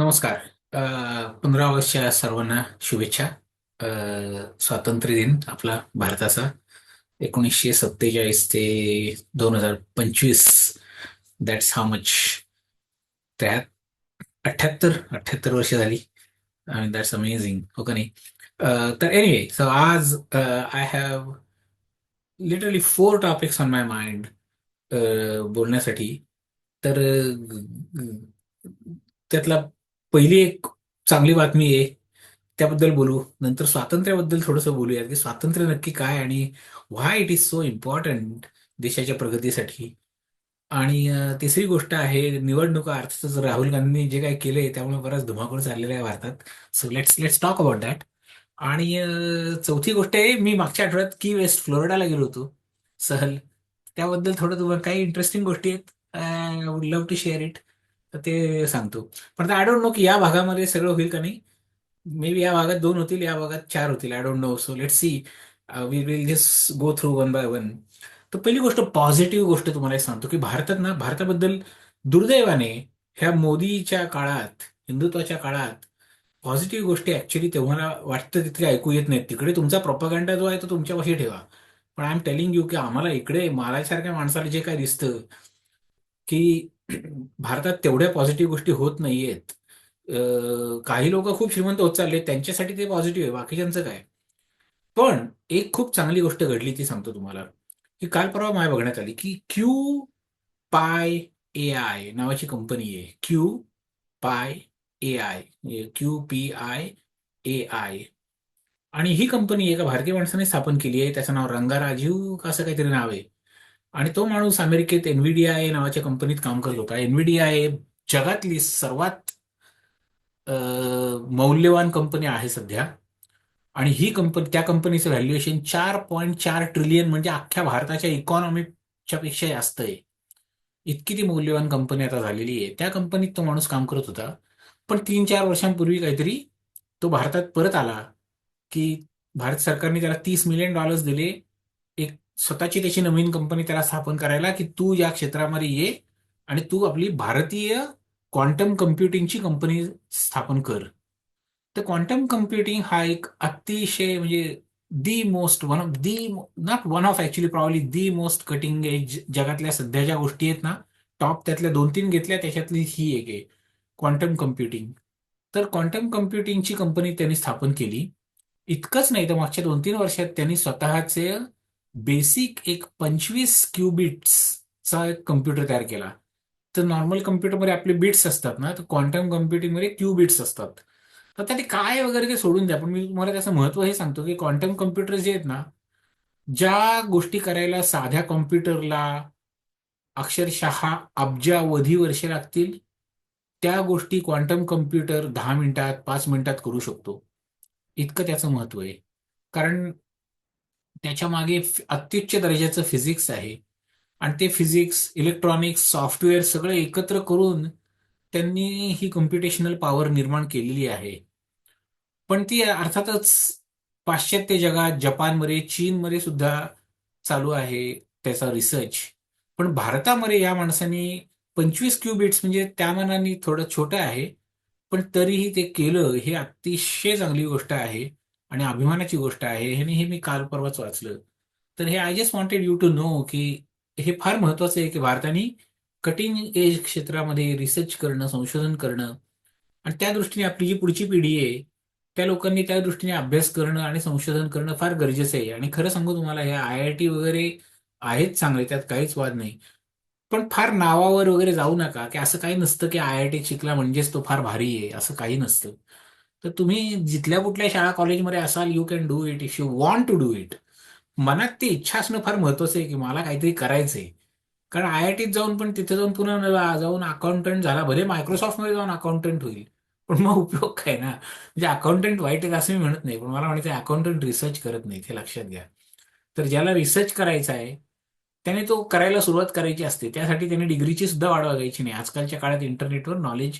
नमस्कार. पंधरा ऑगस्टच्या सर्वांना शुभेच्छा. स्वातंत्र्य दिन आपला भारताचा. एकोणीसशे सत्तेचाळीस ते दोन हजार पंचवीस. दॅट्स हाऊ मच त्यात अठ्याहत्तर अठ्याहत्तर वर्ष झाली. दॅट्स अमेझिंग हो का नाही? तर एनिवे सो आज I have literally four topics on my mind बोलण्यासाठी. तर त्यातला पहिली एक चांगली बातमी आहे. त्याबद्दल बोलू. नंतर स्वातंत्र्याबद्दल थोडंसं बोलूयात की स्वातंत्र्य नक्की काय आणि why it is so important देशाच्या प्रगतीसाठी. आणि तिसरी गोष्ट आहे निवडणुका अर्थातच राहुल गांधींनी जे काही केलंय त्यामुळे बराच धुमाकूळ चाललेला आहे भारतात. So let's let's talk about that आणि चौथी गोष्ट आहे मी मागच्या आठवड्यात की वेस्ट फ्लोरिडाला गेलो होतो सहल. त्याबद्दल थोडं तुम्हाला काही इंटरेस्टिंग गोष्टी आहेत. I would love to share it तर ते सांगतो. पण आय डोंट नो की या भागामध्ये सगळं होईल का नाही. मे बी या भागात दोन होतील या भागात चार होतील. I don't know so let see we will just go through one by one तर पहिली गोष्ट पॉझिटिव्ह गोष्ट तुम्हाला सांगतो की भारतात ना भारताबद्दल दुर्दैवाने ह्या मोदीच्या काळात हिंदुत्वाच्या काळात पॉझिटिव्ह गोष्टी ऍक्च्युली तेव्हा वाटतं तिथे ऐकू येत नाहीत. तिकडे तुमचा प्रोपागंडा जो आहे तो तुमच्यापाशी ठेवा. पण आय एम टेलिंग यू की आम्हाला इकडे महाराजसारख्या माणसाला जे काय दिसतं की भारतात तेवढ्या पॉझिटिव्ह गोष्टी होत नाहीयेत. काही लोक खूप श्रीमंत होत चालले त्यांच्यासाठी ते पॉझिटिव्ह आहे बाकीच्यांचं काय? पण एक खूप चांगली गोष्ट घडली ती सांगतो तुम्हाला की काल परवा माय बघण्यात आली की क्यू पाय ए आय नावाची कंपनी आहे. Q pi A I Q P I A I आणि ही कंपनी एका भारतीय माणसाने स्थापन केली आहे त्याचं नाव रंगाराजीव असं काहीतरी नाव आहे. आणि तो माणूस अमेरिकेत एनव्हीडीआय नावाच्या कंपनीत काम करत होता. एनव्हीडीआय जगातली सर्वात मौल्यवान कंपनी आहे सध्या. आणि ही कंपनी त्या कंपनीचं व्हॅल्युएशन चार पॉईंट चार ट्रिलियन म्हणजे अख्ख्या भारताच्या इकॉनॉमीच्या पेक्षा जास्त आहे. इतकी ती मौल्यवान कंपनी आता झालेली आहे. त्या कंपनीत तो माणूस काम करत होता. पण तीन चार वर्षांपूर्वी काहीतरी तो भारतात परत आला की भारत सरकारने त्याला तीस मिलियन डॉलर्स दिले. स्वतःची त्याची नवीन कंपनी त्याला स्थापन करायला की तू या क्षेत्रामध्ये ये आणि तू आपली भारतीय क्वांटम कम्प्युटिंगची कंपनी स्थापन कर. तर क्वांटम कम्प्युटिंग हा एक अतिशय म्हणजे the most one of the not one of actually probably the most cutting edge जगातल्या सध्या ज्या गोष्टी आहेत ना टॉप त्यातल्या दोन तीन घेतल्या त्याच्यातली ही एक आहे क्वांटम कम्प्युटिंग तर क्वांटम कम्प्युटिंगची कंपनी त्यांनी स्थापन केली. इतकंच नाही तर मागच्या दोन तीन वर्षात त्यांनी स्वतःचे बेसिक एक पंचवीस क्युबिट्सचा एक कम्प्युटर तयार केला. तर नॉर्मल कम्प्युटरमध्ये आपले बिट्स असतात ना तर क्वांटम कम्प्युटिंगमध्ये क्युबिट्स असतात. तर त्याने काय वगैरे ते सोडून द्या पण मी तुम्हाला त्याचं महत्त्व हे सांगतो की क्वांटम कम्प्युटर जे आहेत ना ज्या गोष्टी करायला साध्या कॉम्प्युटरला अक्षरशः अब्जावधी वर्षे लागतील त्या गोष्टी क्वांटम कम्प्युटर दहा मिनिटात पाच मिनिटात करू शकतो. इतकं त्याचं महत्त्व आहे. कारण त्याच्यामागे अत्युच्च दर्जाचं फिजिक्स आहे. आणि ते फिजिक्स इलेक्ट्रॉनिक्स सॉफ्टवेअर सगळं एकत्र करून त्यांनी ही कम्प्युटेशनल पॉवर निर्माण केलेली आहे. पण ती अर्थातच पाश्चात्य जगात जपानमध्ये चीनमध्ये सुद्धा चालू आहे त्याचा रिसर्च पण भारतामध्ये या माणसाने पंचवीस क्युबिट्स म्हणजे त्या मानाने थोडं छोटं आहे. पण तरीही ते केलं हे अतिशय चांगली गोष्ट आहे. आणि अभिमानाची गोष्ट आहे आणि हे मी काल परवाच वाचलं. तर हे I just wanted you to know की हे फार महत्वाचं आहे की भारताने कटिंग एज क्षेत्रामध्ये रिसर्च करणं संशोधन करणं आणि त्या दृष्टीने आपली जी पुढची पिढी आहे त्या लोकांनी त्या दृष्टीने अभ्यास करणं आणि संशोधन करणं फार गरजेचं आहे. आणि खरं सांगू तुम्हाला हे आय आय टी वगैरे आहेत चांगले त्यात काहीच वाद नाही. पण फार नावावर वगैरे जाऊ नका की असं काही नसतं की आय आय टी शिकला म्हणजेच तो फार भारी आहे असं काही नसतं. तर तुम्ही जिथल्या कुठल्या शाळा कॉलेजमध्ये असाल you can do it if you want to do it मनात ती इच्छा असणं फार महत्वाचं आहे की मला काहीतरी करायचंय. कारण आय आय टीत जाऊन पण तिथे जाऊन पुन्हा जाऊन अकाउंटंट झाला भले मायक्रोसॉफ्टमध्ये जाऊन अकाउंटंट होईल पण मग उपयोग काय ना? म्हणजे अकाउंटंट वाईट आहे असं मी म्हणत नाही पण मला म्हणायचं अकाउंटंट रिसर्च करत नाही हे लक्षात घ्या. तर ज्याला रिसर्च करायचा आहे त्याने तो करायला सुरुवात करायची असते त्यासाठी त्याने डिग्रीची सुद्धा वाढ नाही. आजकालच्या काळात इंटरनेटवर नॉलेज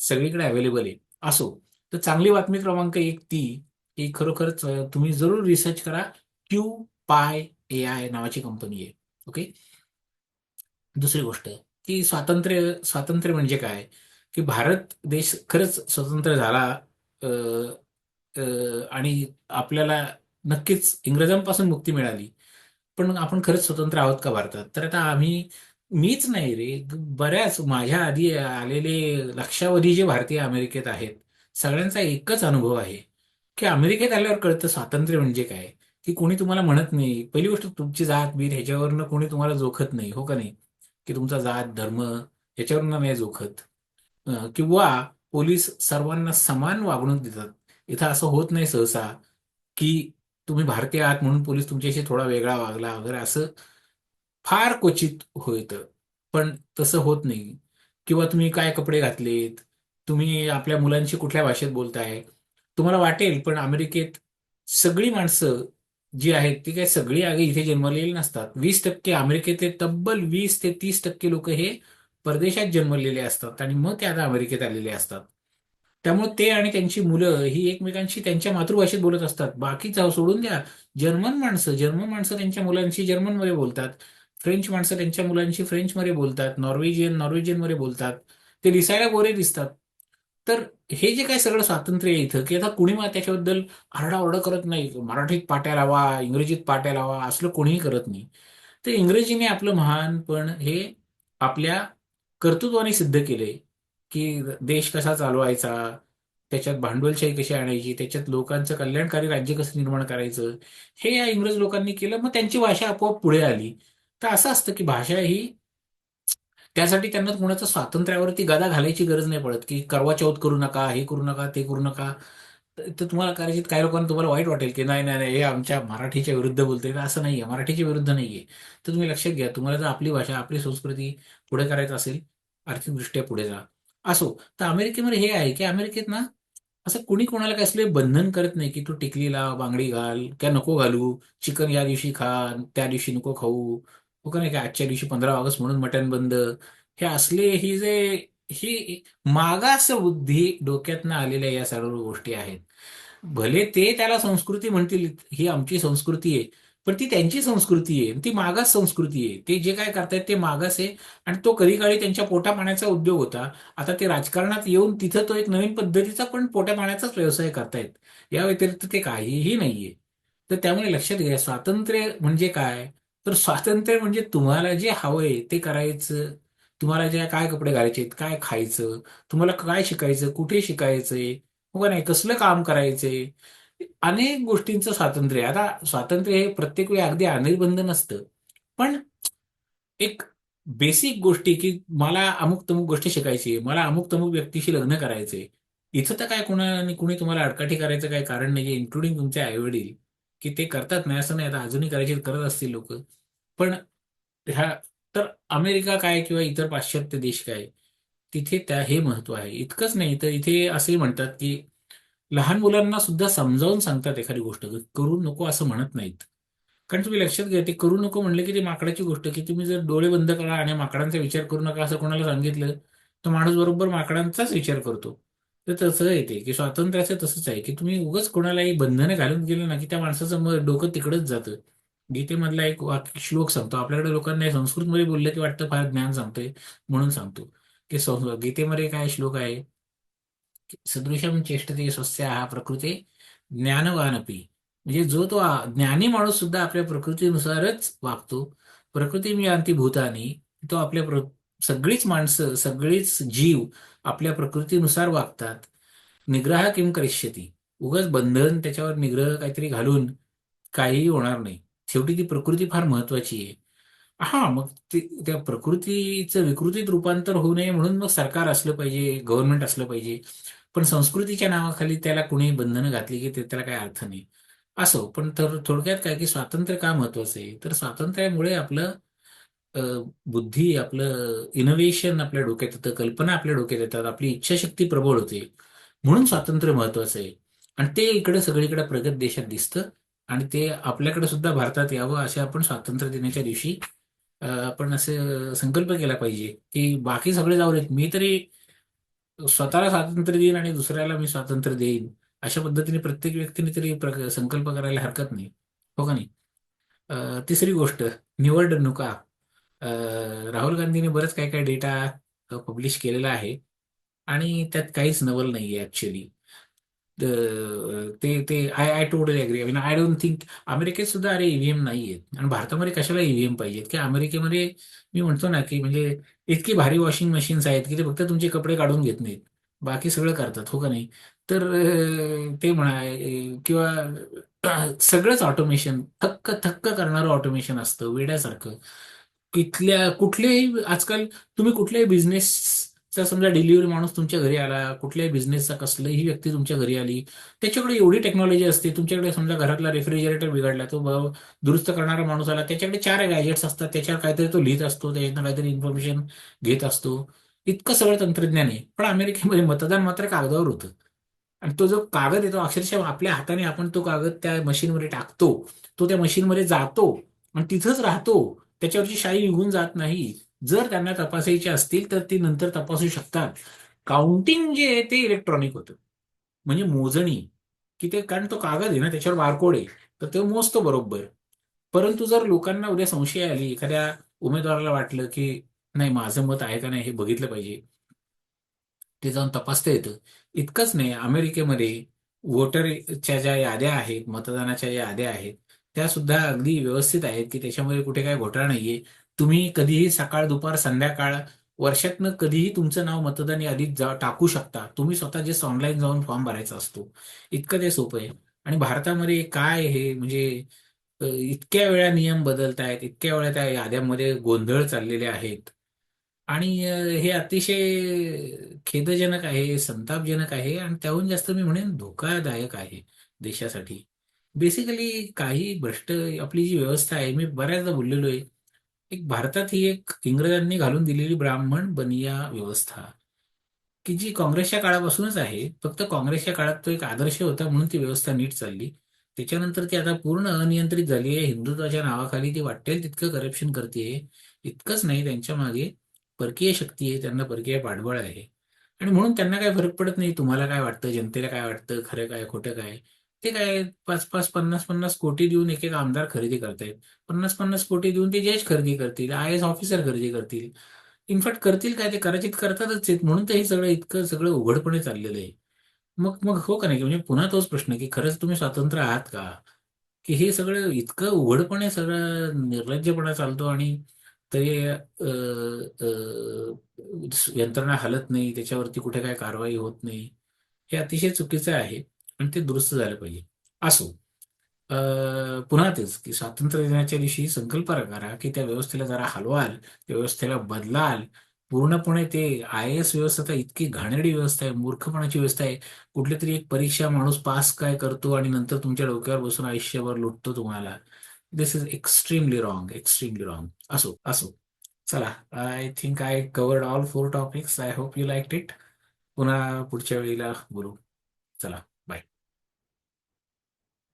सगळीकडे अवेलेबल आहे. असो. तर चांगली बातमी क्रमांक एक ती की खरोखरच तुम्ही जरूर रिसर्च करा क्यू पाय ए आय नावाची कंपनी आहे. ओके दुसरी गोष्ट की स्वातंत्र्य स्वातंत्र्य म्हणजे काय? की भारत देश खरंच स्वतंत्र झाला आणि आपल्याला नक्कीच इंग्रजांपासून मुक्ती मिळाली. पण आपण खरंच स्वतंत्र आहोत का भारतात? तर आता आम्ही मीच नाही रे बऱ्याच माझ्या आधी आलेले लक्षावधी जे भारतीय अमेरिकेत आहेत सगळ्यांचा एकच अनुभव आहे की अमेरिकेत आल्यावर कळतं स्वातंत्र्य म्हणजे काय? की कोणी तुम्हाला म्हणत नाही. पहिली गोष्ट तुमची जात बीर ह्याच्यावरनं कोणी तुम्हाला जोखत नाही हो का नाही? की तुमचा जात धर्म ह्याच्यावरनं नाही जोखत. किंवा पोलीस सर्वांना समान वागणूक देतात. इथं असं होत नाही सहसा की तुम्ही भारतीय आहात म्हणून पोलीस तुमच्याशी थोडा वेगळा वागला वगैरे असं फार क्वचित होतं. पण तसं होत नाही. किंवा तुम्ही काय कपडे घातलेत? तुम्ही आपल्या मुलांशी कुठल्या भाषेत बोलताय? तुम्हाला वाटेल पण अमेरिकेत सगळी माणसं जी आहेत ती काय सगळी आगे इथे जन्मलेली नसतात. वीस टक्के अमेरिकेतले तब्बल वीस ते तीस टक्के लोक हे परदेशात जन्मलेले असतात आणि मग ते आता अमेरिकेत आलेले असतात. त्यामुळे ते आणि त्यांची मुलं ही एकमेकांशी त्यांच्या मातृभाषेत बोलत असतात. बाकीचं सोडून द्या. जर्मन माणसं जर्मन माणसं त्यांच्या मुलांशी जर्मनमध्ये बोलतात. फ्रेंच माणसं त्यांच्या मुलांशी फ्रेंचमध्ये बोलतात. नॉर्वेजियन नॉर्वेजियनमध्ये बोलतात. ते दिसायला गोरे दिसतात. तर हे जे काय सगळं स्वातंत्र्य आहे इथं की आता कुणी मग त्याच्याबद्दल आरडाओरडा करत नाही मराठीत पाट्या लावा इंग्रजीत पाट्या लावा असलं कोणीही करत नाही. तर इंग्रजीने आपलं महानपण हे आपल्या कर्तृत्वाने सिद्ध केले की देश कसा चालवायचा त्याच्यात भांडवलशाही कशी आणायची त्याच्यात लोकांचं कल्याणकारी राज्य कसं निर्माण करायचं हे या इंग्रज लोकांनी केलं मग त्यांची भाषा आपोआप पुढे आली. तर असं असतं की भाषा ही त्यासाठी त्यांना कोणाच्या स्वातंत्र्यावरती गदा घालायची गरज नाही पडत की करवा चौथ करू नका हे करू नका ते करू नका. तर तुम्हाला कदाचित काही लोकांना तुम्हाला वाईट वाटेल की नाही नाही नाही, हे आमच्या मराठीच्या विरुद्ध बोलते असं नाहीये मराठीच्या विरुद्ध नाहीये. तर तुम्ही लक्षात घ्या तुम्हाला जर आपली भाषा आपली संस्कृती पुढे करायचं असेल आर्थिकदृष्ट्या पुढे जा. असो तर अमेरिकेमध्ये हे आहे की अमेरिकेत ना असं कुणी कोणाला कसले बंधन करत नाही की तू टिकली लाव बांगडी घाल किंवा नको घालू चिकन या दिवशी खा त्या दिवशी नको खाऊ हो का नाही का आजच्या दिवशी पंधरा ऑगस्ट म्हणून मटण बंद? हे असले ही जे ही मागास बुद्धी डोक्यातनं आलेल्या या सर्व गोष्टी आहेत. भले ते त्याला संस्कृती म्हणतील ही आमची संस्कृती आहे पण ती त्यांची संस्कृती आहे ती मागास संस्कृती आहे. ते जे काय करतायत ते मागास आहे आणि तो कधी काळी त्यांच्या पोटा पाण्याचा उद्योग होता. आता ते राजकारणात येऊन तिथं तो एक नवीन पद्धतीचा पण पोट्या पाण्याचाच व्यवसाय करतायत. या व्यतिरिक्त ते काहीही नाहीये. तर त्यामुळे लक्षात घ्या स्वातंत्र्य म्हणजे काय? तर स्वातंत्र्य म्हणजे तुम्हाला जे हवंय ते करायचं. तुम्हाला जे काय कपडे घालायचे काय खायचं तुम्हाला काय शिकायचं कुठे शिकायचंय हो का नाही कसलं काम करायचंय? अनेक गोष्टींचं स्वातंत्र्य आता स्वातंत्र्य हे प्रत्येक वेळी अगदी अनिर्बंध नसतं. पण एक बेसिक गोष्टी की मला अमुक तमुक गोष्टी शिकायची मला अमुक तमुक व्यक्तीशी लग्न करायचंय. इथं तर काय कोणा कुणी तुम्हाला अडकाठी करायचं काय कारण नाहीये इन्क्लुडिंग तुमचे आईवडील. की ते करतात नाही असं नाही. आता अजूनही करायचे करत असतील लोक. पण ह्या तर अमेरिका काय किंवा इतर पाश्चात्य देश काय तिथे त्या हे महत्त्व आहे. इतकंच नाही तर इथे असंही म्हणतात की लहान मुलांना सुद्धा समजावून सांगतात एखादी गोष्ट करू नको असं म्हणत नाहीत. कारण तुम्ही लक्षात घ्या ते करू नको म्हणलं की ते माकडाची गोष्ट की तुम्ही जर डोळे बंद करा आणि माकडांचा विचार करू नका असं कोणाला सांगितलं तर माणूस बरोबर माकडांचाच विचार करतो. तर तसं येते की स्वातंत्र्याचं तसंच आहे की तुम्ही उगाच कोणालाही बंधने घालून गेलं ना की त्या माणसाचं मग डोकं तिकडच जातं. गीतेमधला एक वाक्य श्लोक सांगतो आपल्याकडे लोकांना संस्कृतमध्ये बोललं की वाटतं फार ज्ञान सांगतोय म्हणून सांगतो. की गीतेमध्ये काय श्लोक आहे? सदृशम चेष्टते स्वस्य हा प्रकृती ज्ञानवानपी. म्हणजे जो तो ज्ञानी माणूस सुद्धा आपल्या प्रकृतीनुसारच वागतो. प्रकृती मी अंतिभूतानी तो आपल्या प्र सगळीच माणसं सगळीच जीव आपल्या प्रकृतीनुसार वागतात. निग्रह किम करिष्यती? उगाच बंधन त्याच्यावर निग्रह काहीतरी घालून काहीही होणार नाही. शेवटी ती प्रकृती फार महत्वाची आहे. हा मग ते त्या प्रकृतीचं विकृतीत रूपांतर होऊ नये म्हणून मग सरकार असलं पाहिजे गव्हर्नमेंट असलं पाहिजे. पण संस्कृतीच्या नावाखाली त्याला कुणी बंधनं घातली की ते त्याला काही अर्थ नाही. असो पण तर थोडक्यात काय की स्वातंत्र्य का महत्वाचं आहे? तर स्वातंत्र्यामुळे आपलं बुद्धी आपलं इनोव्हेशन आपल्या डोक्यात येतं कल्पना आपल्या डोक्यात येतात आपली इच्छाशक्ती प्रबळ होते. म्हणून स्वातंत्र्य महत्वाचं आहे. आणि ते इकडे सगळीकडे प्रगत देशात दिसतं आणि ते आपल्याकडे सुद्धा भारतात यावं असे आपण स्वातंत्र्य दिनाच्या दिवशी आपण असे संकल्प केला पाहिजे की बाकी सगळे जाऊ देत. मी तरी स्वतःला स्वातंत्र्य देईन आणि दुसऱ्याला मी स्वातंत्र्य देईन अशा पद्धतीने प्रत्येक व्यक्तीने तरी संकल्प करायला हरकत नाही. हो का नाही? तिसरी गोष्ट निवडणुका राहुल गांधीने बरंच काय काय डेटा पब्लिश केलेला आहे. आणि त्यात काहीच नवल नाहीये ऍक्च्युली ते ते I I totally agree mean I don't think अमेरिकेत सुद्धा अरे ईव्हीएम नाहीयेत आणि भारतामध्ये कशाला ईव्हीएम पाहिजेत? की अमेरिकेमध्ये मी म्हणतो ना की म्हणजे इतकी भारी वॉशिंग मशीन्स आहेत की ते फक्त तुमचे कपडे काढून घेत नाहीत. बाकी सगळं करतात हो का नाही? तर ते म्हणा किंवा सगळंच ऑटोमेशन थक्क थक्क करणारं ऑटोमेशन असतं वेड्यासारखं. कुठल्या कुठल्याही आजकाल तुम्ही कुठल्याही बिझनेसचा समजा डिलिव्हरी माणूस तुमच्या घरी आला कुठल्याही बिझनेसचा कसलीही व्यक्ती तुमच्या घरी आली त्याच्याकडे एवढी टेक्नॉलॉजी असते तुमच्याकडे समजा घरातला रेफ्रिजरेटर बिघडला तो दुरुस्त करणारा माणूस आला त्याच्याकडे चार गॅजेट्स असतात त्याच्यावर काहीतरी तो लिहित असतो त्याच्यातनं काहीतरी इन्फॉर्मेशन घेत असतो. इतकं सगळं तंत्रज्ञान आहे. पण अमेरिकेमध्ये मतदान मात्र कागदावर होतं. आणि तो जो कागद येतो अक्षरशः आपल्या हाताने आपण तो कागद त्या मशीनमध्ये टाकतो तो त्या मशीनमध्ये जातो आणि तिथंच राहतो. त्याच्यावरची शाई निघून जात नाही. जर त्यांना तपासायचे असतील तर ती नंतर तपासू शकतात. काउंटिंग जे आहे ते इलेक्ट्रॉनिक होतं. म्हणजे मोजणी. की ते कारण तो कागद आहे ना त्याच्यावर बारकोड आहे. तर तो मोजतो बरोबर. परंतु जर लोकांना उद्या संशय आली एखाद्या उमेदवाराला वाटलं की नाही माझं मत आहे का नाही हे बघितलं पाहिजे. ते जाऊन तपासता येतं. इतकंच नाही अमेरिकेमध्ये वोटरच्या ज्या याद्या आहेत मतदानाच्या ज्या याद्या आहेत त्या सुद्धा अगदी व्यवस्थित आहेत की त्याच्यामध्ये कुठे काय घोटाळा नाहीये. तुम्ही कधीही सकाळ दुपार संध्याकाळ वर्षातनं कधीही तुमचं नाव मतदान यादीत जा टाकू शकता. तुम्ही स्वतः जस्ट ऑनलाईन जाऊन फॉर्म भरायचा असतो. इतकं ते सोपं आहे. आणि भारतामध्ये काय हे म्हणजे इतक्या वेळा नियम बदलत आहेत इतक्या वेळा त्या याद्यांमध्ये गोंधळ चाललेले आहेत. आणि हे अतिशय खेदजनक आहे संतापजनक आहे. आणि त्याहून जास्त मी म्हणेन धोकादायक आहे देशासाठी. बेसिकली काही भ्रष्ट आपली जी व्यवस्था आहे मी बऱ्याचदा बोललेलो आहे. एक भारतात ही एक इंग्रजांनी घालून दिलेली ब्राह्मण बनिया व्यवस्था की जी काँग्रेसच्या काळापासूनच आहे. फक्त काँग्रेसच्या काळात तो एक आदर्श होता म्हणून ती व्यवस्था नीट चालली. त्याच्यानंतर ती आता पूर्ण अनियंत्रित झाली आहे. हिंदुत्वाच्या नावाखाली ती वाटेल तितकं करप्शन करते इतकंच नाही त्यांच्या मागे परकीय शक्ती आहे त्यांना परकीय पाठबळ आहे. आणि म्हणून त्यांना काय फरक पडत नाही तुम्हाला काय वाटतं जनतेला काय वाटतं खरं काय खोटं काय? ते काय पाच पाच पन्नास पन्नास कोटी देऊन एक एक आमदार खरेदी करतायत. पन्नास पन्नास कोटी देऊन ते जज खरेदी करतील आय एस ऑफिसर खरेदी करतील. इनफॅक्ट करतील काय ते कदाचित करतातच आहेत म्हणून ते हे सगळं इतकं सगळं उघडपणे चाललेलं आहे. मग मग हो का नाही की म्हणजे पुन्हा तोच प्रश्न की खरंच तुम्ही स्वातंत्र्य आहात का? की हे सगळं इतकं उघडपणे सगळं निर्लज्जपणा चालतो आणि तरी यंत्रणा हलत नाही त्याच्यावरती कुठे काय कारवाई होत नाही हे अतिशय चुकीचं आहे. आणि ते दुरुस्त झालं पाहिजे. असो पुन्हा तेच की स्वातंत्र्य दिनाच्या दिवशी संकल्प करा की त्या व्यवस्थेला जरा हलवाल त्या व्यवस्थेला बदलाल. पूर्णपणे ते आय एस व्यवस्था तर इतकी घाणेरडी व्यवस्था आहे मूर्खपणाची व्यवस्था आहे. कुठली तरी एक परीक्षा माणूस पास काय करतो आणि नंतर तुमच्या डोक्यावर बसून आयुष्यभर लुटतो तुम्हाला. This is extremely wrong extremely wrong असो असो. चला I think I covered all four topics I hope you like it पुन्हा पुढच्या वेळेला बोलू. चला.